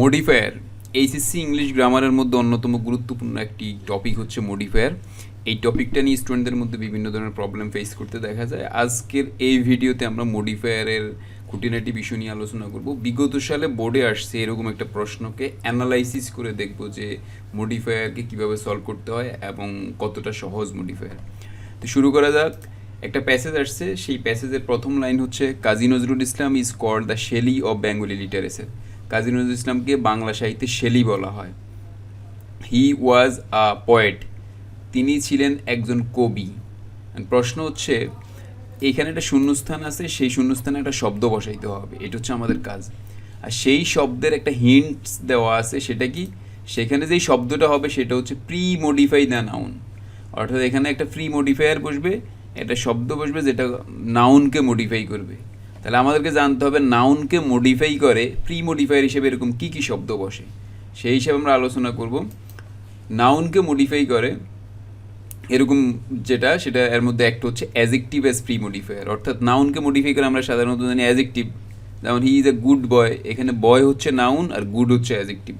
Modifier HSC English গ্রামারের মধ্যে অন্যতম গুরুত্বপূর্ণ একটি টপিক হচ্ছে মডিফায়ার এই টপিকটা নিয়ে স্টুডেন্টদের মধ্যে বিভিন্ন ধরনের প্রবলেম ফেস করতে দেখা যায়। আজকের এই ভিডিওতে আমরা মডিফায়ারের খুঁটিনাটি বিষয় নিয়ে আলোচনা করব। বিগত সালে বোর্ডে আসছে এরকম একটা প্রশ্নকে অ্যানালাইসিস করে দেখব যে মডিফায়ারকে কীভাবে সলভ করতে হয় এবং কতটা সহজ মডিফায়ার তো শুরু করা যাক। একটা প্যাসেজ আসছে। সেই প্যাসেজের প্রথম লাইন হচ্ছে, Kazi Nazrul Islam is called the Shelley of Bengali literature Kazi Nazrul ইসলামকে বাংলা সাহিত্যে শেলি বলা হয়। হি ওয়াজ আ পয়েট তিনি ছিলেন একজন কবি। প্রশ্ন হচ্ছে, এখানে একটা শূন্যস্থান আছে, সেই শূন্যস্থানে একটা শব্দ বসাইতে হবে। এটা হচ্ছে আমাদের কাজ। আর সেই শব্দের একটা হিন্টস দেওয়া আছে, সেটা কি? সেখানে যেই শব্দটা হবে, সেটা হচ্ছে প্রি মডিফাই দ্য নাউন অর্থাৎ এখানে একটা প্রি মডিফায়ার বসবে, একটা শব্দ বসবে, যেটা নাউনকে মডিফাই করবে। তাহলে আমাদেরকে জানতে হবে নাউনকে মডিফাই করে প্রি মডিফায়ার হিসেবে এরকম কী কী শব্দ বসে। সেই হিসেবে আমরা আলোচনা করব। নাউনকে মডিফাই করে এরকম যেটা, সেটা এর মধ্যে একটা হচ্ছে অ্যাজেক্টিভ অ্যাজ প্রি মডিফায়ার অর্থাৎ নাউনকে মডিফাই করে আমরা সাধারণত জানি অ্যাজেক্টিভ যেমন he is a good boy এখানে বয় হচ্ছে নাউন আর গুড হচ্ছে অ্যাজেক্টিভ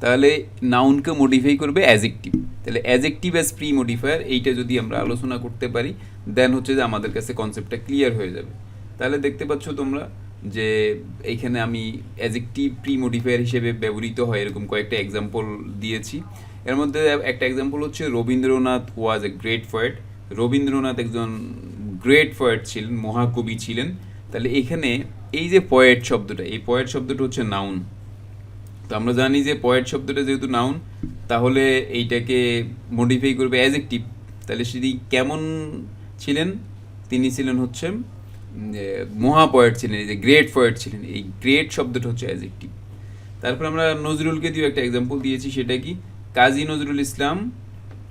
তাহলে নাউনকে মডিফাই করবে অ্যাজেক্টিভ তাহলে অ্যাজেক্টিভ অ্যাজ প্রি মডিফায়ার এইটা যদি আমরা আলোচনা করতে পারি দেন হচ্ছে যে আমাদের কাছে কনসেপ্টটা ক্লিয়ার হয়ে যাবে। তাহলে দেখতে পাচ্ছ তোমরা যে এইখানে আমি অ্যাজেক্টিভ প্রি মডিফায়ার হিসেবে ব্যবহৃত হয়, এরকম কয়েকটা এক্সাম্পল দিয়েছি। এর মধ্যে একটা এক্সাম্পল হচ্ছে Rabindranath was a great poet Rabindranath একজন গ্রেট পয়েট ছিলেন, মহাকবি ছিলেন। তাহলে এখানে এই যে পয়েট শব্দটা, এই পয়েট শব্দটা হচ্ছে নাউন তো আমরা জানি যে পয়েট শব্দটা যেহেতু নাউন তাহলে এইটাকে মডিফাই করবে অ্যাজেক্টিভ তাহলে তিনি কেমন ছিলেন? তিনি ছিলেন হচ্ছে যে মহা পয়েট ছিলেন, এই যে গ্রেট পয়েট ছিলেন, এই গ্রেট শব্দটা হচ্ছে অ্যাজেক্টিভ তারপর আমরা নজরুলকে দিয়ে একটা এক্সাম্পল দিয়েছি, সেটা কি? Kazi Nazrul Islam,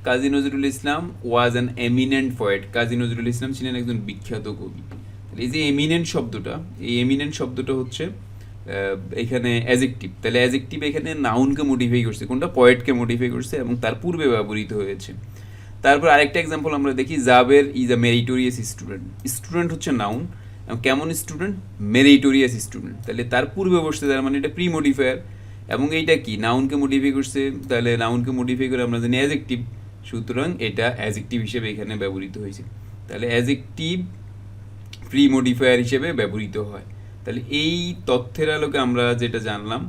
Kazi Nazrul Islam was an eminent poet Kazi Nazrul Islam ছিলেন একজন বিখ্যাত কবি। তাহলে এই যে এমিনেন্ট শব্দটা, এই এমিনেন্ট শব্দটা হচ্ছে এখানে অ্যাজেক্টিভ তাহলে অ্যাজেক্টিভ এখানে নাউনকে মডিফাই করছে, কোনটা? পয়েটকে মডিফাই করছে এবং তার পূর্বে ব্যবহৃত হয়েছে। তারপর আরেকটা এক্সাম্পল আমরা দেখি, Jaber is a meritorious student student হচ্ছে নাউন কেমন স্টুডেন্ট মেরিটোরিয়াস স্টুডেন্ট তাহলে তার পূর্বে বসছে, তার মানে এটা প্রি মডিফায়ার এবং এইটা কি? নাউনকে মডিফাই করছে, তাহলে নাউনকে মডিফাই করে আমরা জানি অ্যাজেক্টিভ সুতরাং এটা অ্যাজেক্টিভ হিসেবে এখানে ব্যবহৃত হয়েছে। তাহলে অ্যাজেক্টিভ প্রি মডিফায়ার হিসেবে ব্যবহৃত হয়। তাহলে এই তথ্যের আলোকে আমরা যেটা জানলাম,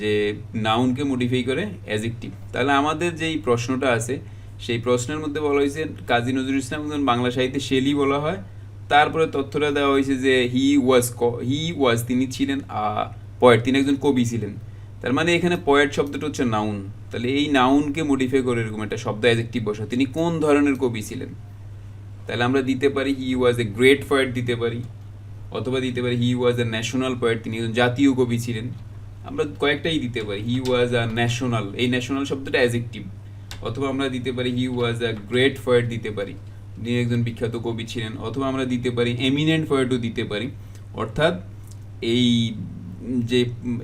যে নাউনকে মডিফাই করে অ্যাজেক্টিভ তাহলে আমাদের যেই প্রশ্নটা আছে সেই প্রশ্নের মধ্যে বলা হয়েছে, কাজী নজরুল ইসলাম একজন বাংলা সাহিত্যে শেলি বলা হয়। তারপরে তথ্যটা দেওয়া হয়েছে যে হি ওয়াজ হি ওয়াজ তিনি ছিলেন পয়েট তিনি একজন কবি ছিলেন। তার মানে এখানে পয়েট শব্দটা হচ্ছে নাউন তাহলে এই নাউনকে মডিফাই করে এরকম একটা শব্দ অ্যাজেক্টিভ বসা তিনি কোন ধরনের কবি ছিলেন? তাহলে আমরা দিতে পারি he was a great poet দিতে পারি, অথবা দিতে পারি he was a national poet তিনি একজন জাতীয় কবি ছিলেন। আমরা কয়েকটাই দিতে পারি হি ওয়াজ আ ন্যাশনাল এই ন্যাশনাল শব্দটা অ্যাজেক্টিভ অথবা আমরা দিতে পারি he was a great poet দিতে পারি। তিনি একজন বিখ্যাত কবি ছিলেন, অথবা আমরা দিতে পারি এমিনেন্ট পয়েটও দিতে পারি। অর্থাৎ এই যে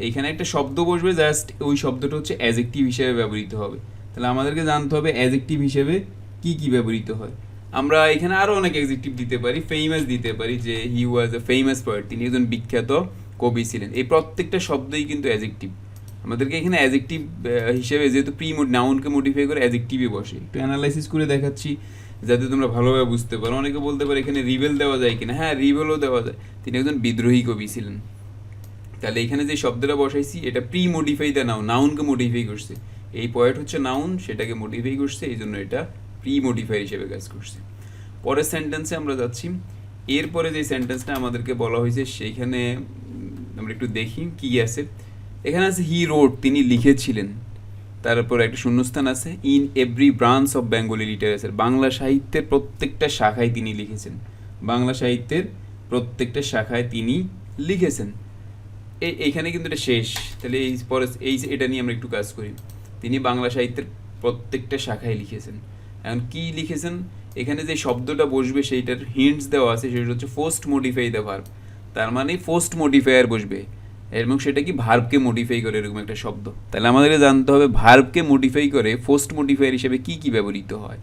এখানে একটা শব্দ বসবে জাস্ট ওই শব্দটা হচ্ছে অ্যাজেক্টিভ হিসেবে ব্যবহৃত হবে। তাহলে আমাদেরকে জানতে হবে অ্যাজেক্টিভ হিসেবে কি কি ব্যবহৃত হয়। আমরা এখানে আরও অনেক অ্যাজেক্টিভ দিতে পারি ফেমাস দিতে পারি, যে হি ওয়াজ এ ফেমাস পয়েট তিনি একজন বিখ্যাত কবি ছিলেন। এই প্রত্যেকটা শব্দই কিন্তু অ্যাজেক্টিভ আমাদেরকে এখানে অ্যাজেক্টিভ হিসেবে যেহেতু প্রি নাউনকে মডিফাই করে অ্যাজেক্টিভই বসে। একটু অ্যানালাইসিস করে দেখাচ্ছি, যাতে তোমরা ভালোভাবে বুঝতে পারো। অনেকে বলতে পারে এখানে রিবেল দেওয়া যায় কিনা। হ্যাঁ রিবেলও দেওয়া যায়। তিনি একজন বিদ্রোহী কবি ছিলেন। তাহলে এখানে যে শব্দটা বসাইছি, এটা প্রি মডিফাই দা নাউন নাউনকে মডিফাই করছে। এই পয়েন্ট হচ্ছে নাউন সেটাকে মডিফাই করছে, এই জন্য এটা প্রি মডিফাই হিসেবে কাজ করছে। পরের সেন্টেন্সে আমরা যাচ্ছি। এরপরে যে সেন্টেন্সটা আমাদেরকে বলা হয়েছে, সেইখানে আমরা একটু দেখি কি আছে। এখানে আছে হি রোড তিনি লিখেছিলেন। তারপর একটা শূন্যস্থান আছে in every branch of Bengali literature Bangla সাহিত্যের প্রত্যেকটা শাখায় তিনি লিখেছেন। বাংলা সাহিত্যের প্রত্যেকটা শাখায় তিনি লিখেছেন। এই এইখানে কিন্তু এটা শেষ। তাহলে এই পরে, এই যে এটা নিয়ে আমরা একটু কাজ করি। তিনি বাংলা সাহিত্যের প্রত্যেকটা শাখায় লিখেছেন। এখন কি লিখেছেন? এখানে যে শব্দটা বসবে, সেইটার হিন্টস দেওয়া আছে, সেটা হচ্ছে ফোস্ট মডিফাই ভার্ব তার মানে ফোস্ট মডিফায়ার বসবে। এবং সেটা কি ভার্বকে মডিফাই করে এরকম একটা শব্দ? তাহলে আমাদেরকে জানতে হবে ভার্বকে মডিফাই করে ফোস্ট মডিফায়ার হিসেবে কি কি ব্যবহৃত হয়?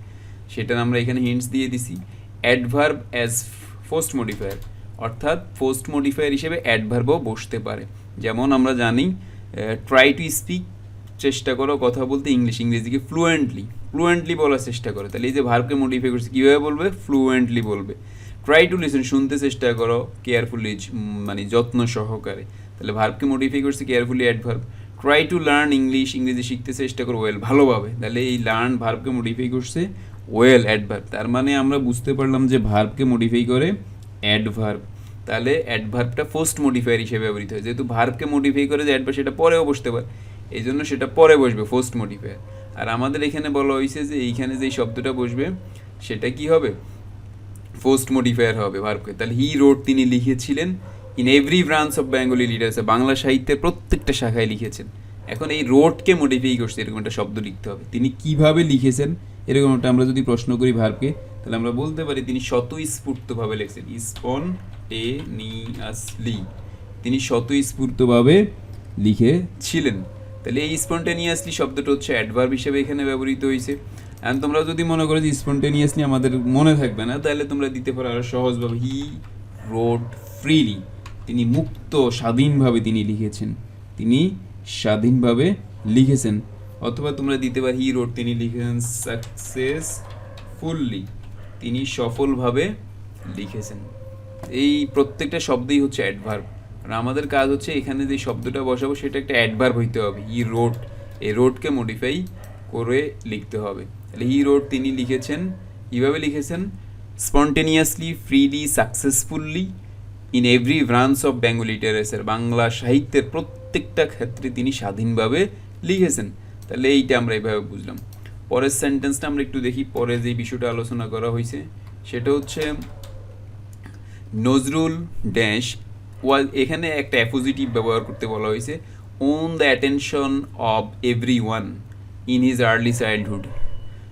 সেটা আমরা এখানে হিন্টস দিয়ে দিছি। অ্যাডভার্ব অ্যাজ ফোস্ট মডিফায়ার অর্থাৎ পোস্ট মডিফায়ার হিসেবে অ্যাডভার্বও বসতে পারে। যেমন আমরা জানি ট্রাই টু স্পিক চেষ্টা করো কথা বলতে ইংলিশ ইংরেজিকে ফ্লুয়েন্টলি ফ্লুয়েন্টলি বলার চেষ্টা করো। তাহলে এই যে ভার্বকে মডিফাই করছে, কীভাবে বলবে? ফ্লুয়েন্টলি বলবে। ট্রাই টু লিসেন শুনতে চেষ্টা করো কেয়ারফুলি মানে যত্ন সহকারে। তাহলে ভার্বকে মডিফাই করছে carefully adverb try to learn English ইংরেজি শিখতে চেষ্টা করো ওয়েল ভালোভাবে। তাহলে এই লার্ন ভার্বকে মডিফাই করছে ওয়েল অ্যাডভার্ব তার মানে আমরা বুঝতে পারলাম যে ভার্বকে মডিফাই করে অ্যাডভার্ব তাহলে অ্যাডভার্বটা ফার্স্ট মডিফায়ার হিসেবে ব্যবহৃত হয়। যেহেতু ভার্বকে মডিফাই করে যে অ্যাডভার্ব সেটা পরেও বসতে পারে। এই জন্য সেটা পরে বসবে ফার্স্ট মডিফায়ার আর আমাদের এখানে বলা হয়েছে যে এইখানে যেই শব্দটা বসবে, সেটা কি হবে? ফার্স্ট মডিফায়ার হবে ভার্বকে তাহলে হি রোড তিনি লিখেছিলেন। In every branch of Bengali literature Bangla সাহিত্যের প্রত্যেকটা শাখায় লিখেছেন। এখন এই রোডকে মডিফাই করছে, এরকম একটা শব্দ লিখতে হবে। তিনি কীভাবে লিখেছেন, এরকম একটা আমরা যদি প্রশ্ন করি ভার্বকে, তাহলে আমরা বলতে পারি তিনি স্বতঃস্ফূর্তভাবে লিখছেন। আসলি তিনি স্বতঃস্ফূর্তভাবে লিখেছিলেন। তাহলে এই স্পন্টেনিয়াসলি শব্দটা হচ্ছে অ্যাডভার্ব হিসেবে এখানে ব্যবহৃত হয়েছে। অ্যান্ড তোমরা যদি মনে করো যে স্পন্টেনিয়াসলি আমাদের মনে থাকবে না, তাহলে তোমরা দিতে পারো আরও সহজভাবে। হি রোড ফ্রিলি তিনি মুক্ত, স্বাধীনভাবে তিনি লিখেছেন। তিনি স্বাধীনভাবে লিখেছেন। অথবা তোমরা দিতে পারো হি রোড তিনি লিখেছেন সাকসেসফুললি তিনি সফলভাবে লিখেছেন। এই প্রত্যেকটা শব্দই হচ্ছে অ্যাডভার্ব আর আমাদের কাজ হচ্ছে এখানে যে শব্দটা বসাবো, সেটা একটা অ্যাডভার্ব হইতে হবে। হি রোড এই রোডকে মডিফাই করে লিখতে হবে। তাহলে হি রোড তিনি লিখেছেন, কীভাবে লিখেছেন? Spontaneously freely successfully in every branch of Bengal literature Bangla সাহিত্যের প্রত্যেকটা ক্ষেত্রে তিনি স্বাধীনভাবে লিখেছেন। তাহলে এইটা আমরা এইভাবে বুঝলাম। পরের সেন্টেন্সটা আমরা একটু দেখি। পরে যে বিষয়টা আলোচনা করা হয়েছে, সেটা হচ্ছে, নজরুল ড্যাশ ওয়াল এখানে একটা অ্যাপোজিটিভ ব্যবহার করতে বলা হয়েছে। On the attention of every one in his early childhood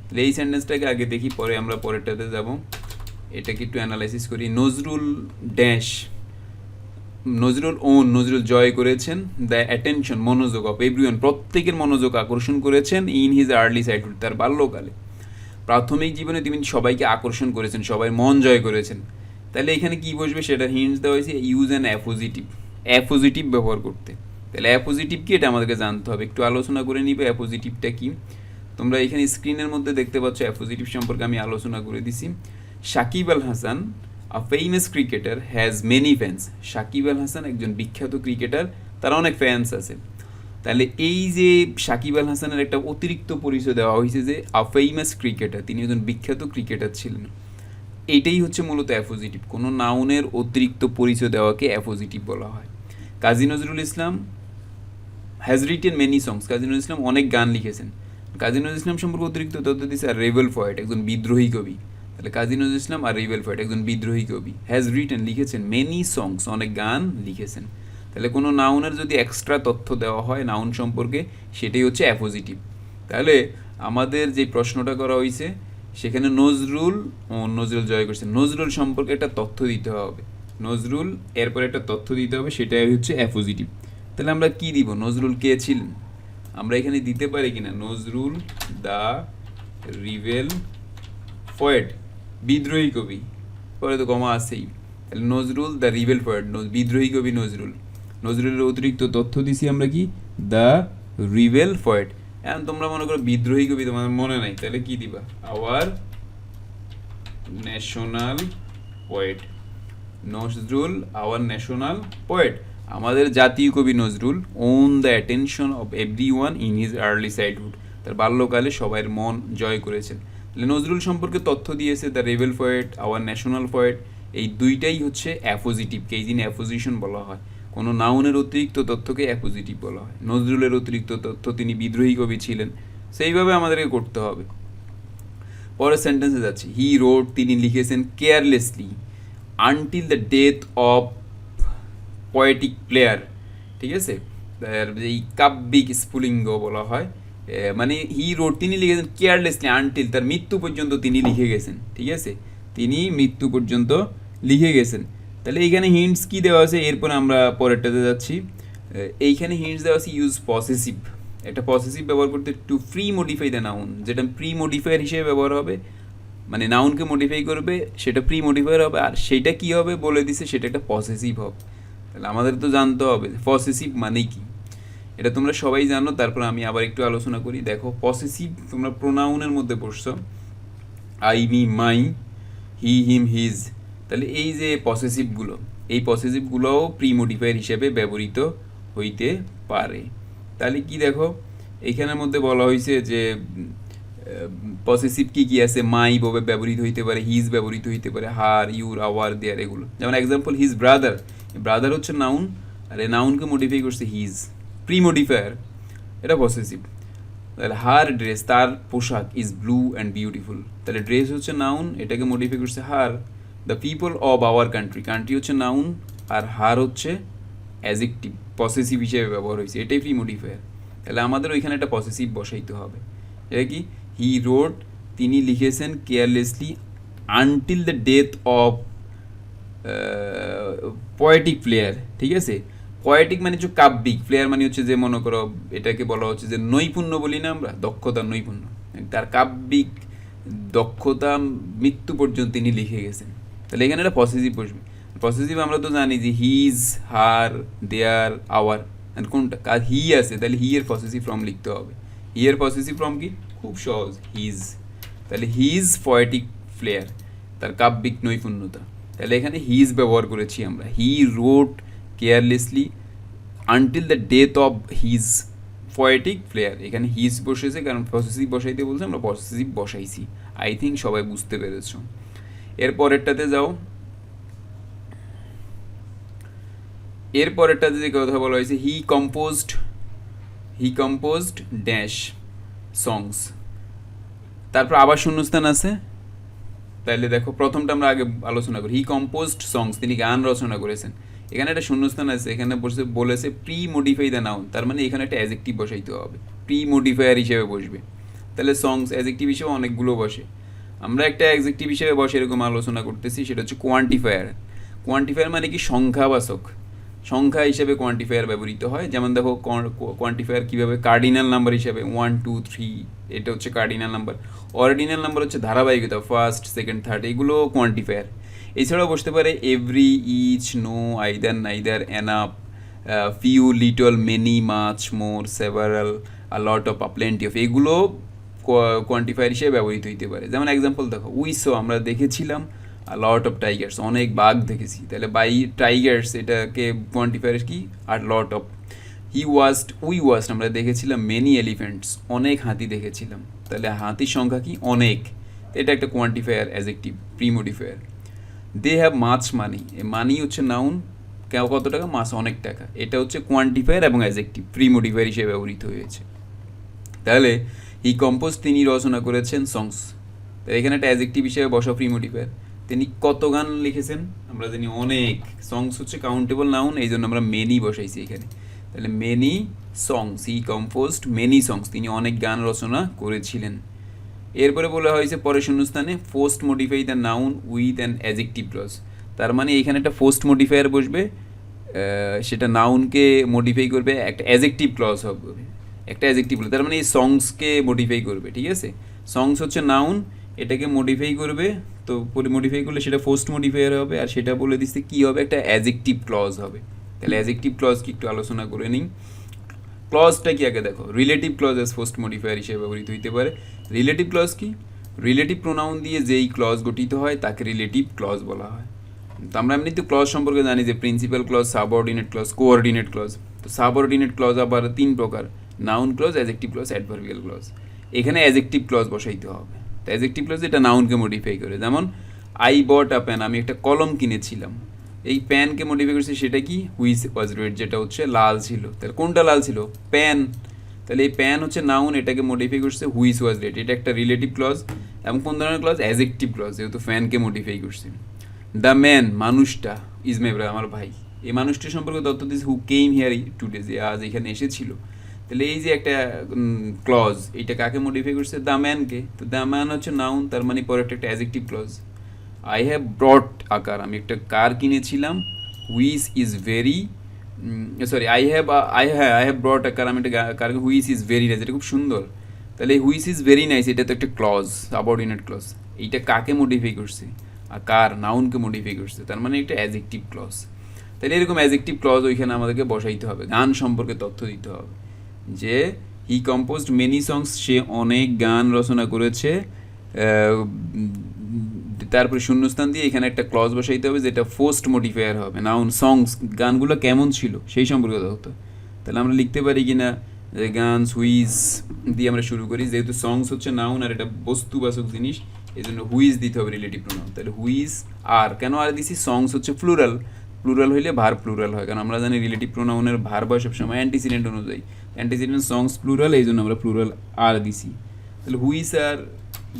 তাহলে এই সেন্টেন্সটাকে আগে দেখি, পরে আমরা পরেরটাতে যাব। এটাকে একটু অ্যানালাইসিস করি। নজরুল ড্যাশ, নজরুল ওন, নজরুল জয় করেছেন, দ্য অ্যাটেনশন, মনোযোগ অফ এভরিওয়ান, প্রত্যেকের মনোযোগ আকর্ষণ করেছেন ইন হিজ আর্লি চাইল্ডহুড, তার বাল্যকালে। প্রাথমিক জীবনে তিনি সবাইকে আকর্ষণ করেছেন, সবাই মন জয় করেছেন। তাহলে এখানে কি বসবে সেটা হিন্টস দেওয়া হয়েছে? ইউজ অ্যান অ্যাপোজিটিভ অ্যাপোজিটিভ ব্যবহার করতে। তাহলে অ্যাপোজিটিভ কি? এটা আমাদেরকে জানতে হবে। একটু আলোচনা করে নিবে অ্যাপোজিটিভটা কি? তোমরা এখানে স্ক্রিনের মধ্যে দেখতে পাচ্ছ অ্যাপোজিটিভ সম্পর্কে আমি আলোচনা করে দিছি। Shakib Al Hasan a famous cricketer has many fans Shakib Al Hasan একজন বিখ্যাত ক্রিকেটার তার অনেক ফ্যান্স আছে। তাহলে এই যে সাকিব আল হাসানের একটা অতিরিক্ত পরিচয় দেওয়া হয়েছে যে আ ফেমাস ক্রিকেটার তিনি একজন বিখ্যাত ক্রিকেটার ছিলেন। এইটাই হচ্ছে মূলত অ্যাপোজিটিভ কোনো নাউনের অতিরিক্ত পরিচয় দেওয়াকে অ্যাপোজিটিভ বলা হয়। Kazi Nazrul Islam has written many songs Kazi Nazrul Islam অনেক গান লিখেছেন। কাজী নজরুল ইসলাম সম্পর্কে অতিরিক্ত তথ্য দিচ্ছে আর রেবেল ফয়েট একজন বিদ্রোহী কবি। তাহলে কাজী নজরুল ইসলাম আর রেবেল ফয়েট একজন বিদ্রোহী কবি হ্যাজ রিটেন লিখেছেন মেনি সংস অনেক গান লিখেছেন। তাহলে কোনো নাউনের যদি এক্সট্রা তথ্য দেওয়া হয় নাউন সম্পর্কে, সেটাই হচ্ছে অ্যাপোজিটিভ তাহলে আমাদের যে প্রশ্নটা করা হয়েছে সেখানে নজরুল ও নজরুল জয় করছে। নজরুল সম্পর্কে একটা তথ্য দিতে হবে। নজরুল, এরপর একটা তথ্য দিতে হবে, সেটাই হচ্ছে অ্যাপোজিটিভ তাহলে আমরা কি দিব? নজরুল কে ছিলেন? আমরা এখানে দিতে পারি কিনা? নজরুল দা রিভেল ফয়েট বিদ্রোহী কবি। পরে তো কমা আছেই। তাহলে নজরুল দ্য রিভেল ফয়েট বিদ্রোহী কবি নজরুল। নজরুলের অতিরিক্ত তথ্য দিছি আমরা কি? দ্য রিভেল ফয়েট এখন তোমরা মনে করো বিদ্রোহী কবি, তোমাদের মনে নাই। তাহলে কি দিবা? Our national poet. Nazrul, our national poet. আমাদের জাতীয় কবি Nazrul on the attention of every one in his early childhood তার বাল্যকালে সবাইয়ের মন জয় করেছেন। নজরুল সম্পর্কে তথ্য দিয়েছে the rebel poet, our national poet এই দুইটাই হচ্ছে অ্যাপোজিটিভকে এই দিন অ্যাপোজিশন বলা হয়। কোনো নাউনের অতিরিক্ত তথ্যকে অ্যাপোজিটিভ বলা হয়। নজরুলের অতিরিক্ত তথ্য তিনি বিদ্রোহী কবি ছিলেন, সেইভাবে আমাদেরকে করতে হবে। পরের সেন্টেন্সে যাচ্ছি। হি রোড তিনি লিখেছেন carelessly until the death of poetic flair ঠিক আছে? এই কাব্যিক স্ফুলিঙ্গ বলা হয় মানে হি রোড তিনি লিখেছেন কেয়ারলেসলি আনটিল তার মৃত্যু পর্যন্ত তিনি লিখে গেছেন, ঠিক আছে? তিনি মৃত্যু পর্যন্ত লিখে গেছেন। তাহলে এইখানে হিন্টস কি দেওয়া আছে? এরপর আমরা পরেরটাতে যাচ্ছি। এইখানে হিন্টস দেওয়া আছে ইউজ পসেসিভ একটা পসেসিভ ব্যবহার করতে to pre modify the noun যেটা প্রি মডিফায়ার হিসেবে ব্যবহার হবে মানে নাউনকে মডিফাই করবে, সেটা প্রি মডিফায়ার হবে, আর সেটা কি হবে বলে দিছে, সেটা একটা পসেসিভ হবে। তাহলে আমাদের তো জানতে হবে পসেসিভ মানে কি? এটা তোমরা সবাই জানো, তারপর আমি আবার একটু আলোচনা করি। দেখো পসেসিভ তোমরা প্রোনাউনের মধ্যে পড়ছো। I me my he him his তাহলে এই যে পসেসিভগুলো এই পসেসিভগুলোও প্রি মডিফায়ার হিসেবে ব্যবহৃত হইতে পারে। তাহলে কি দেখো এইখানের মধ্যে বলা হয়েছে যে পসেসিভ কি কি আছে? মাই ভাবে ব্যবহৃত হইতে পারে হিজ ব্যবহৃত হইতে পারে হার ইউর আওয়ার দেয়ার এগুলো। যেমন এক্সাম্পল হিজ ব্রাদার ব্রাদার হচ্ছে নাউন আর এ নাউনকে মডিফাই করছে হিজ প্রি মডিফায়ার এটা পসেসিভ তাহলে হার ড্রেস তার পোশাক ইজ ব্লু অ্যান্ড বিউটিফুল তাহলে ড্রেস হচ্ছে নাউন এটাকে মডিফাই করছে her. The people of our country country হচ্ছে নাউন আর হার হচ্ছে অ্যাজেক্টিভ পসেসিভ হিসেবে ব্যবহার হয়েছে। এটাই প্রি মডিফায়ার তাহলে আমাদের ওইখানে একটা পসেসিভ বসাইতে হবে। এটা কি? হি রোড তিনি লিখেছেন carelessly until the death of poetic flair ঠিক আছে? পয়েটিক মানে হচ্ছে কাব্যিক প্লেয়ার মানে হচ্ছে যে মনে করো এটাকে বলা হচ্ছে যে নৈপুণ্য বলি না আমরা, দক্ষতা নৈপুণ্য। তার কাব্যিক দক্ষতা মৃত্যু পর্যন্ত তিনি লিখে গেছেন। তাহলে এখানে একটা পসেসিভ বসবে পসেসিভ আমরা তো জানি যে হিজ হার দেয়ার আওয়ার কোনটা? কাজ হি আছে, তাহলে হি এর পসেসিভ ফর্ম লিখতে হবে। হি এর পসেসিভ ফর্ম কি? খুব সহজ হিজ তাহলে হিজ পয়েটিক ফ্লেয়ার তার কাব্যিক নৈপুণ্যতা। তাহলে এখানে হিজ ব্যবহার করেছি আমরা। He wrote carelessly until the death of his poetic flair এখানে হিজ বসেছে, কারণ পসেসিভ বসাইতে বলছে, আমরা পসেসিভ বসাইছি। আই থিঙ্ক সবাই বুঝতে পেরেছ। এর পরেরটাতে যাও। এর পরেরটাতে যে কথা বলা হয়েছে he composed he composed dash songs তারপর আবার শূন্যস্থান আছে। তাহলে দেখো, প্রথমটা আমরা আগে আলোচনা করি। হি কম্পোজড সংস তিনি গান রচনা করেছেন। এখানে একটা শূন্যস্থান আছে, এখানে বসে বলেছে প্রি মডিফাই দ্য নাউন তার মানে এখানে একটা অ্যাজেক্টিভ বসাইতে হবে প্রি মডিফায়ার হিসেবে বসবে। তাহলে সংস অ্যাজেক্টিভ হিসেবে অনেকগুলো বসে। আমরা একটা অ্যাজেক্টিভ হিসেবে বসে এরকম আলোচনা করতেছি, সেটা হচ্ছে কোয়ান্টিফায়ার কোয়ান্টিফায়ার মানে কি? সংখ্যাবাচক। সংখ্যা হিসেবে কোয়ান্টিফায়ার ব্যবহৃত হয়, যেমন দেখো কোয়ান্টিফায়ার কীভাবে কার্ডিনাল নাম্বার হিসেবে ওয়ান টু থ্রি এটা হচ্ছে কার্ডিনাল নাম্বার অর্ডিনাল নাম্বার হচ্ছে ধারাবাহিকতা ফার্স্ট সেকেন্ড থার্ড এগুলো কোয়ান্টিফায়ার এছাড়াও বসতে পারে every each no either neither enough few little many much more several a lot of plenty of এগুলো কোয়ান্টিফায়ার হিসেবে ব্যবহৃত হইতে পারে। যেমন এক্সাম্পল দেখো উইসো আমরা দেখেছিলাম লট অফ টাইগার্স অনেক বাঘ দেখেছি। তাহলে বাই টাইগার্স এটাকে কোয়ান্টিফায়ার কি? আর lot of he wasted we wasted আমরা দেখেছিলাম মেনি এলিফেন্টস অনেক হাতি দেখেছিলাম। তাহলে হাতির সংখ্যা কি? অনেক। এটা একটা quantifier adjective premodifier they have much money money হচ্ছে নাউন কেউ কত টাকা? মাছ অনেক টাকা। এটা হচ্ছে কোয়ান্টিফায়ার এবং অ্যাজেক্টিভ প্রিমোডিফায়ার হিসেবে ব্যবহৃত হয়েছে। তাহলে হি কম্পোজ তিনি রচনা করেছেন সংস তাহলে এখানে একটা অ্যাজেক্টিভ হিসেবে বসা প্রিমোডিফায়ার তিনি কত গান লিখেছেন? আমরা জানি অনেক। সংস হচ্ছে কাউন্টেবল নাউন এই জন্য আমরা মেনি বসাইছি এখানে। তাহলে many songs he composed many songs তিনি অনেক গান রচনা করেছিলেন। এরপরে বলা হয়েছে পরে শূন্যস্থানে postmodify the noun with an adjective clause তার মানে এখানে একটা ফোস্ট মডিফায়ার বসবে সেটা নাউনকে মডিফাই করবে, একটা অ্যাজেক্টিভ ক্লজ হবে, একটা অ্যাজেক্টিভ তার মানে এই সংসকে মডিফাই করবে, ঠিক আছে? সংস হচ্ছে নাউন এটাকে মডিফাই করবে, তো মডিফাই করলে সেটা ফোস্ট মডিফায়ার হবে, আর সেটা বলে দিচ্ছে কী হবে? একটা অ্যাজেক্টিভ ক্লজ হবে। তাহলে অ্যাজেক্টিভ ক্লজ কি একটু আলোচনা করে নিই। ক্লজটা কি আগে দেখো? Relative clause as post modifier হিসেবে ব্যবহৃত হইতে পারে। রিলেটিভ ক্লজ কি? রিলেটিভ প্রোনাউন দিয়ে যেই ক্লজ গঠিত হয়, তাকে রিলেটিভ ক্লজ বলা হয়। তো আমরা এমনিতে ক্লজ সম্পর্কে জানি যে principal clause subordinate clause coordinate clause তো সাবঅর্ডিনেট ক্লজ আবার তিন প্রকার। Noun clause adjective clause adverbial clause এখানে অ্যাজেক্টিভ ক্লজ বসাইতে হবে। তো অ্যাজেক্টিভ ক্লজ এটা নাউনকে মডিফাই করে। যেমন আই বট আ প্যান আমি একটা কলম কিনেছিলাম। এই প্যানকে মডিফাই করেছে সেটা কি? হুইস ওয়াজ রেড যেটা হচ্ছে লাল ছিল। তাহলে কোনটা লাল ছিল? প্যান তাহলে এই প্যান হচ্ছে নাউন এটাকে মডিফাই করছে হুইস ওয়াজ রেড এটা একটা রিলেটিভ ক্লজ এবং কোন ধরনের ক্লজ অ্যাজেক্টিভ ক্লজ যেহেতু ফ্যানকে মডিফাই করছে। দ্য ম্যান মানুষটা ইজ মাই আমার ভাই। এই মানুষটির সম্পর্কে তথ্য দিয়েছে হু কেম হিয়ার টুডে যে আজ এখানে এসেছিল। তাহলে এই যে একটা ক্লজ এটা কাকে মডিফাই করছে? দ্য ম্যানকে তো দ্য ম্যান হচ্ছে নাউন তার মানে পরে একটা adjective clause I have bought a car. আমি একটা কার কিনেছিলাম। Which is very sorry I have I হ্যাঁ I have bought a car আমি একটা কার হুইস ইজ ভেরি নাইস এটা খুব সুন্দর। তাহলে হুইস ইজ ভেরি নাইস এটা তো একটা ক্লজ সাবঅর্ডিনেট ক্লজ এইটা কাকে মডিফাই করছে? আর কার নাউনকে মডিফাই করছে? তার মানে একটা অ্যাজেক্টিভ ক্লজ তাহলে এরকম অ্যাজেক্টিভ ক্লজ ওইখানে আমাদেরকে বসাইতে হবে। গান সম্পর্কে তথ্য দিতে হবে। যে হি কম্পোজড মেনি সংস সে অনেক গান রচনা করেছে। তারপরে শূন্যস্থান দিয়ে এখানে একটা ক্লজ বসাইতে হবে যেটা ফোস্ট মডিফায়ার হবে। নাউন সংস গানগুলো কেমন ছিল সেই সম্পর্কে হতো তাহলে আমরা লিখতে পারি কি না যে গান হুইজ দিয়ে আমরা শুরু করি। যেহেতু সংস হচ্ছে নাউন আর এটা বস্তুবাচক জিনিস এই জন্য হুইজ দিতে হবে রিলেটিভ প্রোনাউন তাহলে হুইজ আর, কেন আর দিছি? সংস হচ্ছে প্লুরাল প্লুরাল হইলে ভার প্লুরাল হয়। কারণ আমরা জানি রিলেটিভ প্রোনাউনের ভার হয় সবসময় অ্যান্টিসিডেন্ট অনুযায়ী। অ্যান্টিসিডেন্ট সংস প্লুরাল এই জন্য আমরা প্লুরাল আর দিছি। তাহলে হুইজ আর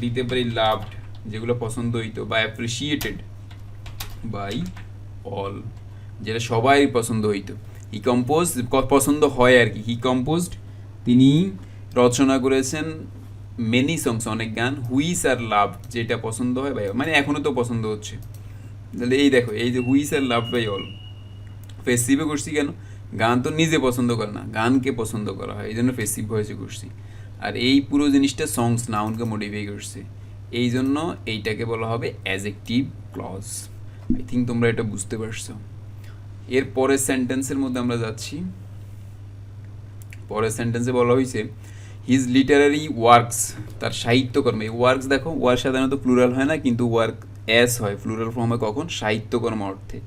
দিতে পারি লাভড যেগুলো পছন্দ হইতো বা অ্যাপ্রিসিয়েটেড বাই অল যেটা সবাই পছন্দ হইতো হি কম্পোজ পছন্দ হয় আর কি। হি কম্পোজড তিনি রচনা করেছেন মেনি সংস অনেক গান। হুইস আর লাভ যেটা পছন্দ হয় বাই মানে এখনও তো পছন্দ হচ্ছে। তাহলে এই দেখো, এই যে হুইস আর লাভ বাই অল ফেসিভে করছি কেন? গান তো নিজে পছন্দ করে না, গানকে পছন্দ করা হয়, এই জন্য ফেসিভ ভয়েসে করছি। আর এই পুরো জিনিসটা সংস নাউনকে মডিফাই করছে। এই জন্য এইটাকে বলা হবে অ্যাজেক্টিভ ক্লজ আই থিঙ্ক তোমরা এটা বুঝতে পারছ। এর পরের সেন্টেন্সের মধ্যে আমরা যাচ্ছি। পরের সেন্টেন্সে বলা হয়েছে হিজ লিটারারি ওয়ার্কস তার সাহিত্যকর্ম। এই ওয়ার্কস দেখো ওয়ার্ক সাধারণত প্লুরাল হয় না, কিন্তু ওয়ার্ক অ্যাস হয়। প্লুরাল ফর্ম কখন? সাহিত্যকর্ম অর্থে।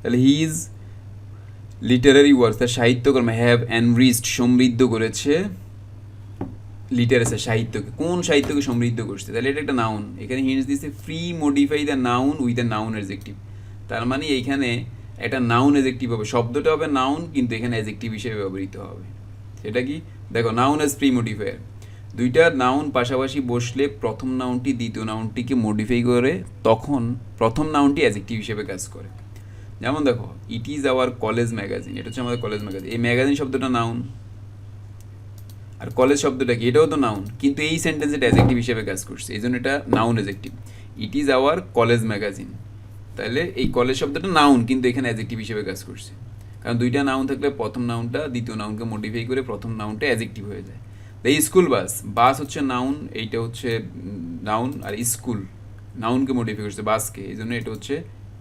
তাহলে হিজ লিটারারি ওয়ার্কস তার সাহিত্যকর্ম হ্যাভ এনরিচড সমৃদ্ধ করেছে লিটারেচার সাহিত্যকে, কোন সাহিত্যকে সমৃদ্ধ করছে? তাহলে এটা একটা নাউন এখানে হিন্টস দিচ্ছে premodify the noun with the noun adjective তার মানে এইখানে একটা নাউন এজেক্টিভ হবে। শব্দটা হবে নাউন কিন্তু এখানে এজেক্টিভ হিসেবে ব্যবহৃত হবে। সেটা কি? দেখো নাউন এজ প্রি মডিফায়ার দুইটা নাউন পাশাপাশি বসলে প্রথম নাউনটি দ্বিতীয় নাউনটিকে মডিফাই করে তখন প্রথম নাউনটি অ্যাজেক্টিভ হিসেবে কাজ করে। যেমন দেখো it is our college magazine এটা হচ্ছে আমাদের কলেজ ম্যাগাজিন এই ম্যাগাজিন শব্দটা নাউন আর কলেজ শব্দটা কি? এটাও তো নাউন কিন্তু এই সেন্টেন্স এটা অ্যাজেক্টিভ হিসেবে কাজ করছে। এই জন্য এটা noun adjective it is our college magazine তাহলে এই কলেজ শব্দটা নাউন কিন্তু এখানে অ্যাজেক্টিভ হিসেবে কাজ করছে। কারণ দুইটা নাউন থাকলে প্রথম নাউনটা দ্বিতীয় নাউনকে মডিফাই করে প্রথম নাউনটা অ্যাজেক্টিভ হয়ে যায়। দ্য স্কুল বাস বাস হচ্ছে নাউন এইটা হচ্ছে নাউন আর স্কুল নাউনকে মডিফাই করছে বাসকে এই জন্য এটা হচ্ছে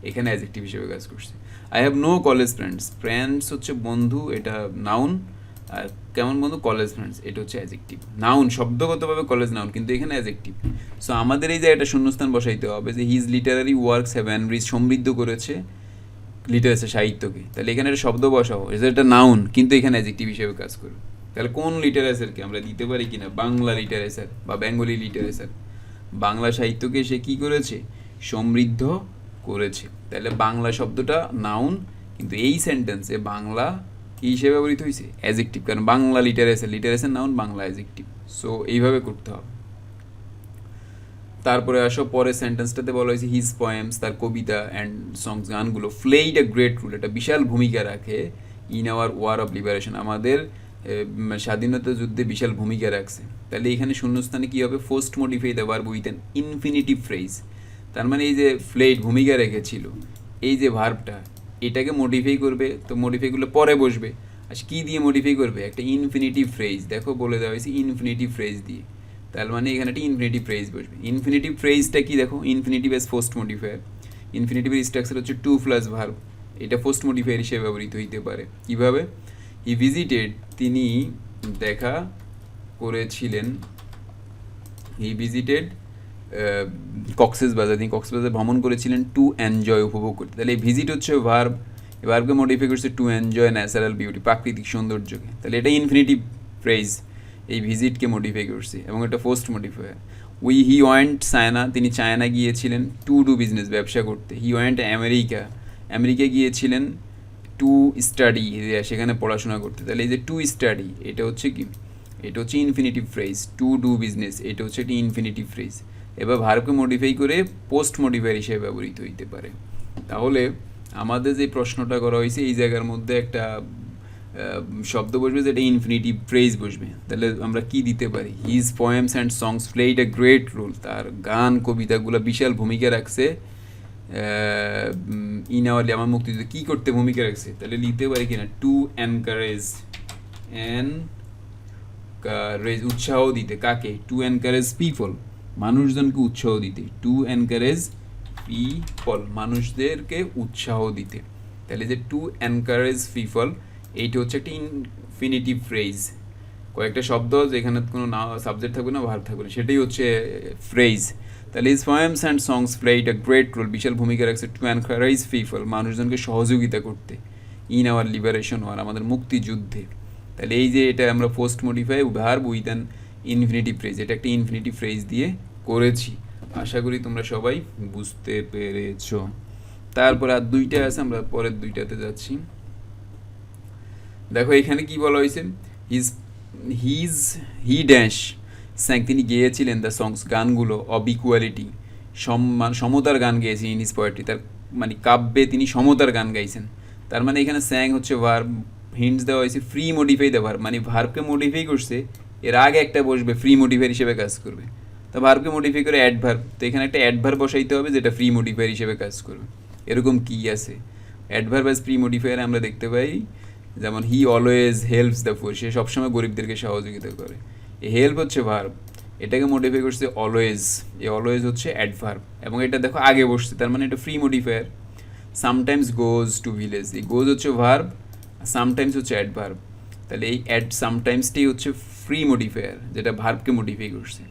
এখানে অ্যাজেক্টিভ হিসেবে কাজ করছে। I have no college friends friends হচ্ছে বন্ধু, এটা নাউন আর কেমন বন্ধু? কলেজ ফ্রেন্ডস এটা হচ্ছে অ্যাজেক্টিভ নাউন শব্দগতভাবে কলেজ নাউন কিন্তু এখানে অ্যাজেক্টিভ সো আমাদের এই জায়গাটা শূন্যস্থান বসাইতে হবে যে his literary works have enrich সমৃদ্ধ করেছে লিটারেচার সাহিত্যকে। তাহলে এখানে একটা শব্দ বসাও এটা একটা নাউন কিন্তু এখানে অ্যাজেক্টিভ হিসেবে কাজ করবে। তাহলে কোন লিটারেচারকে আমরা দিতে পারি কিনা? বাংলা লিটারেচার বা বেঙ্গলি লিটারেচার বাংলা সাহিত্যকে সে কি করেছে? সমৃদ্ধ করেছে। তাহলে বাংলা শব্দটা নাউন কিন্তু এই সেন্টেন্সে বাংলা কি হিসেবে ব্যবহৃত হয়েছে অ্যাজেক্টিভ কারণ Bangla literature literature noun Bangla adjective so এইভাবে করতে হবে। তারপরে আসো, পরের সেন্টেন্সটাতে বলা হয়েছে হিজ পয়েমস তার কবিতা অ্যান্ড সংস গানগুলো। ফ্লেইড এ গ্রেট রুল একটা বিশাল ভূমিকা রাখে in our war of liberation আমাদের স্বাধীনতা যুদ্ধে বিশাল ভূমিকা রাখছে। তাহলে এখানে শূন্যস্থানে কী হবে? Postmodify the verb with an infinitive phrase তার মানে এই যে ফ্লেইড ভূমিকা রেখেছিল, এই যে ভার্বটা এটাকে মডিফাই করবে, তো মডিফাইগুলো পরে বসবে। আচ্ছা কী দিয়ে মডিফাই করবে? একটা ইনফিনিটিভ ফ্রেজ দেখো বলে দেওয়া হয়েছে ইনফিনিটিভ ফ্রেজ দিয়ে। তার মানে এখানে একটা ইনফিনিটিভ ফ্রেজ বসবে। ইনফিনিটিভ ফ্রেজটা কি দেখো? ইনফিনিটিভ এস পোস্ট মডিফায়ার ইনফিনিটিভের স্ট্রাকচার হচ্ছে টু প্লাস ভার্ব এটা পোস্ট মডিফায়ার হিসেবে ব্যবহৃত হইতে পারে। কীভাবে? হি ভিজিটেড তিনি দেখা করেছিলেন। হি ভিজিটেড কক্সেস বাজার তিনি কক্সেস বাজার ভ্রমণ করেছিলেন টু এনজয় উপভোগ করতে। তাহলে এই ভিজিট হচ্ছে ভার্ব ভার্বকে মডিফাই করছে টু এনজয় ন্যাচারাল বিউটি প্রাকৃতিক সৌন্দর্যকে। তাহলে এটা ইনফিনিটিভ ফ্রেজ এই ভিজিটকে মডিফাই করছে এবং এটা first modifier we he went China তিনি চায়না গিয়েছিলেন টু ডু বিজনেস ব্যবসা করতে। হি ওয়েন্ট আমেরিকা আমেরিকা গিয়েছিলেন টু স্টাডি সেখানে পড়াশোনা করতে। তাহলে এই যে টু স্টাডি এটা হচ্ছে কি? এটা হচ্ছে infinitive phrase to do business এটা হচ্ছে একটি ইনফিনিটিভ ফ্রেজ এবার ভার্বকে মডিফাই করে পোস্ট মডিফায়ার হিসেবে ব্যবহৃত হইতে পারে। তাহলে আমাদের যে প্রশ্নটা করা হয়েছে, এই জায়গার মধ্যে একটা শব্দ বসবে যেটা ইনফিনিটিভ ফ্রেজ বসবে। তাহলে আমরা কি দিতে পারি? His poems and songs played a great role তার গান, কবিতাগুলো বিশাল ভূমিকা রাখছে। ইনাওয়ালি আমার মুক্তিযুদ্ধ কী করতে ভূমিকা রাখছে? তাহলে লিখতে পারি কিনা? টু এনকারেজ এন রেজ উৎসাহ দিতে। কাকে? টু এনকারেজ পিপল মানুষজনকে উৎসাহ দিতে। টু এনকারেজ পিপল মানুষদেরকে উৎসাহ দিতে। তাহলে যে টু এনকারেজ পিপল এইটা হচ্ছে একটা ইনফিনিটিভ ফ্রেজ কয়েকটা শব্দ যেখানে কোনো না সাবজেক্ট থাকবে না ভার থাকবে না, সেটাই হচ্ছে ফ্রেজ তাহলে his poems and songs played a great role বিশাল ভূমিকা রাখছে টু এনকারেজ পিপল মানুষজনকে সহযোগিতা করতে। ইন আওয়ার লিবারেশন হওয়ার আমাদের মুক্তিযুদ্ধে। তাহলে এই যে এটা আমরা postmodify verb with an infinitive phrase এটা একটা ইনফিনিটি ফ্রেজ দিয়ে করেছি। আশা করি তোমরা সবাই বুঝতে পেরেছ। তারপর আর দুইটা আছে, আমরা পরের দুইটাতে যাচ্ছি। দেখো, এখানে কি বলা হয়েছে? His his he dash sang তিনি গেয়েছিলেন দ্য সংস গানগুলো অব ইকুয়ালিটি সম্মান সমতার গান গেয়েছেন ইন হিজ পোয়েট্রি তার মানে কাব্যে তিনি সমতার গান গাইছেন। তার মানে এখানে স্যাং হচ্ছে ভার্ব হিন্টস দেওয়া হয়েছে ফ্রি মডিফাই দেওয়া ভার্ব মানে ভার্বকে মডিফাই করছে এর আগে একটা বসবে ফ্রি মডিফাই হিসেবে কাজ করবে। তো ভার্বকে মডিফাই করে অ্যাডভার্ব তো এখানে একটা অ্যাডভার্ব বসাইতে হবে যেটা ফ্রি মডিফায়ার হিসেবে কাজ করবে। এরকম কী আছে? অ্যাডভার্ব অ্যাজ ফ্রি মডিফায়ার আমরা দেখতে পাই, যেমন he always helps the poor সে সবসময় গরিবদেরকে সহযোগিতা করে। এই হেল্প হচ্ছে ভার্ব এটাকে মডিফাই করছে অলওয়েজ এই অলওয়েজ হচ্ছে অ্যাডভার্ব এবং এটা দেখো আগে বসছে, তার মানে এটা premodifier sometimes goes to village এই গোজ হচ্ছে ভার্ব সামটাইমস হচ্ছে অ্যাডভার্ব তাহলে এই অ্যাড সামটাইমসটাই হচ্ছে ফ্রি মডিফায়ার যেটা ভার্বকে মডিফাই করছে।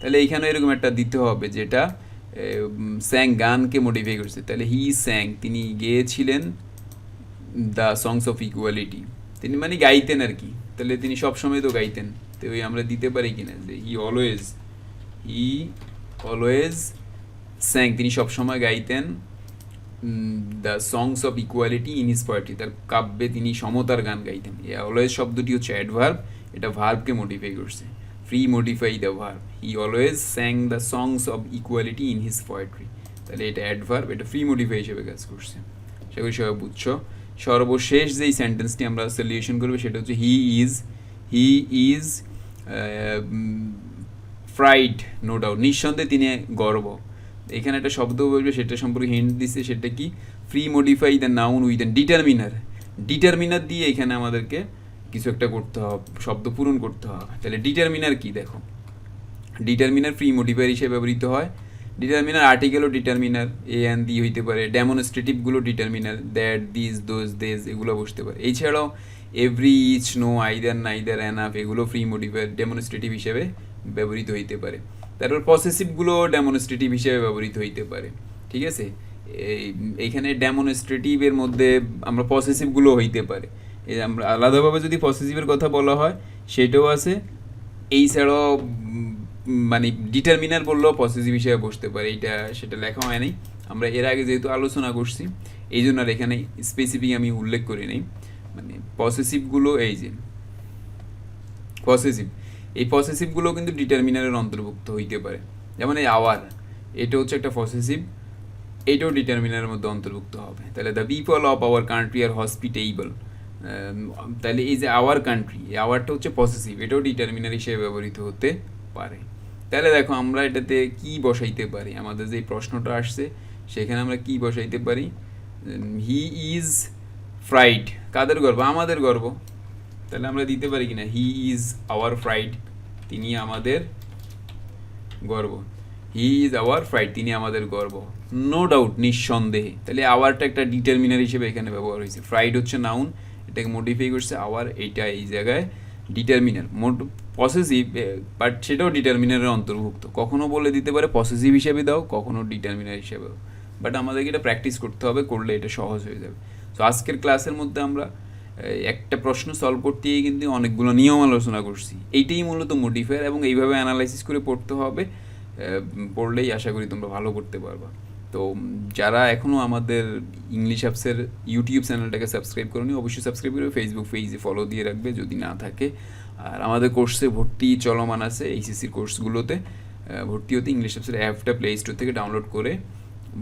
তাহলে এইখানে এরকম একটা দিতে হবে, যেটা স্যাং গানকে মডিফাই করছে। তাহলে হি স্যাং তিনি গেয়েছিলেন দ্য সংস অফ ইকুয়ালিটি তিনি মানে গাইতেন আর কি। তাহলে তিনি সব সময় তো গাইতেন। তো ওই আমরা দিতে পারি কিনা, যে হি অলওয়েজ হি অলওয়েজ স্যাং তিনি সব সময় গাইতেন the songs of equality in his poetry তার কাব্যে তিনি সমতার গান গাইতেন। অলওয়েজ শব্দটি হচ্ছে অ্যাডভার্ব এটা ভার্বকে মডিফাই করছে। Premodify the verb he always sang the songs of equality in his poetry তাহলে এটা অ্যাডভার্ব এটা ফ্রি মডিফাই হিসেবে কাজ করছে। সেগুলো সবাই বুঝছ। সর্বশেষ যেই সেন্টেন্সটি আমরা সলিউশন করব, সেটা হচ্ছে he is he is pride no doubt নিঃসন্দেহে তিনি গর্ব। এখানে একটা শব্দ বলবে সেটা সম্পর্কে হিন্ট দিচ্ছে সেটা কি? Premodify the noun with determiner determiner দিয়ে এখানে আমাদেরকে কিছু একটা করতে হবে, শব্দ পূরণ করতে হবে। তাহলে ডিটারমিনার কি দেখো? ডিটারমিনার ফ্রি মডিফায়ার হিসেবে ব্যবহৃত হয়। ডিটারমিনার আর্টিকেলও ডিটারমিনার এ অ্যান দি হইতে পারে ডেমনস্ট্রেটিভগুলো determiner that this those these এগুলো বসতে পারে। এছাড়াও every each no either neither enough এগুলো ফ্রি মডিফায়ার ডেমনস্ট্রেটিভ হিসেবে ব্যবহৃত হইতে পারে। তারপর পসেসিভগুলো ডেমনস্ট্রেটিভ হিসেবে ব্যবহৃত হইতে পারে। ঠিক আছে? এই এইখানে ডেমনস্ট্রেটিভের মধ্যে আমরা পসেসিভগুলো হইতে পারে। আলাদাভাবে যদি পসেসিভের কথা বলা হয়, সেটাও আছে। এই ছাড়াও মানে ডিটারমিনার বললেও পসেসিভ হিসেবে বসতে পারে, এইটা, সেটা লেখা হয় নাই। আমরা এর আগে যেহেতু আলোচনা করছি, এই জন্য আর এখানে স্পেসিফিক আমি উল্লেখ করি নাই। মানে পসেসিভগুলো এই যে পসেসিভ এই পসেসিভগুলো কিন্তু ডিটারমিনারের অন্তর্ভুক্ত হইতে পারে। যেমন এই আওয়ার এটা হচ্ছে একটা পসেসিভ এটাও ডিটারমিনারের মধ্যে অন্তর্ভুক্ত হবে। তাহলে the people of our country are hospitable তাহলে এই যে আওয়ার কান্ট্রি আওয়ারটা হচ্ছে পসেসিভ এটাও ডিটারমিনার হিসেবে ব্যবহৃত হতে পারে। তাহলে দেখো, আমরা এটাতে কি বসাইতে পারি? আমাদের যে প্রশ্নটা আসছে, সেখানে আমরা কি বসাইতে পারি? হি ইজ ফ্রাইড কাদের গর্ব? আমাদের গর্ব। তাহলে আমরা দিতে পারি কিনা? হি ইজ আওয়ার ফ্রাইড তিনি আমাদের গর্ব। হি ইজ আওয়ার ফ্রাইড তিনি আমাদের গর্ব। নো ডাউট নিঃসন্দেহে। তাহলে আওয়ারটা একটা ডিটারমিনার হিসেবে এখানে ব্যবহার হয়েছে। ফ্রাইড হচ্ছে নাউন এটাকে মডিফাই করছে, আবার এইটা এই জায়গায় ডিটারমিনার মোট পসেসিভ বাট সেটাও ডিটারমিনারের অন্তর্ভুক্ত। কখনো বলে দিতে পারে পসেসিভ হিসেবে দাও, কখনো ডিটারমিনার হিসেবে দাও বাট আমাদেরকে এটা প্র্যাকটিস করতে হবে, করলে এটা সহজ হয়ে যাবে। তো আজকের ক্লাসের মধ্যে আমরা একটা প্রশ্ন সলভ করতে গিয়ে কিন্তু অনেকগুলো নিয়ম আলোচনা করছি। এইটাই মূলত মডিফায়ার এবং এইভাবে অ্যানালাইসিস করে পড়তে হবে পড়লেই আশা করি তোমরা ভালো করতে পারবা। তো যারা এখনও আমাদের ইংলিশ অ্যাপসের ইউটিউব চ্যানেলটাকে সাবস্ক্রাইব করনি, অবশ্যই সাবস্ক্রাইব করবে ফেসবুক পেজে ফলো দিয়ে রাখবে যদি না থাকে। আর আমাদের কোর্সে ভর্তি চলমান আছে এইচএসসির কোর্সগুলোতে ভর্তি হতে ইংলিশ অ্যাপসের অ্যাপটা প্লে স্টোর থেকে ডাউনলোড করে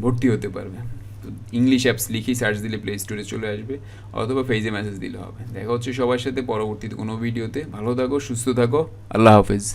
ভর্তি হতে পারবে। তো ইংলিশ অ্যাপস লিখেই সার্চ দিলে প্লে স্টোরে চলে আসবে, অথবা ফেজে মেসেজ দিলে হবে। দেখা হচ্ছে সবার সাথে পরবর্তীতে কোনো ভিডিওতে ভালো থাকো, সুস্থ থাকো। আল্লাহ হাফেজ।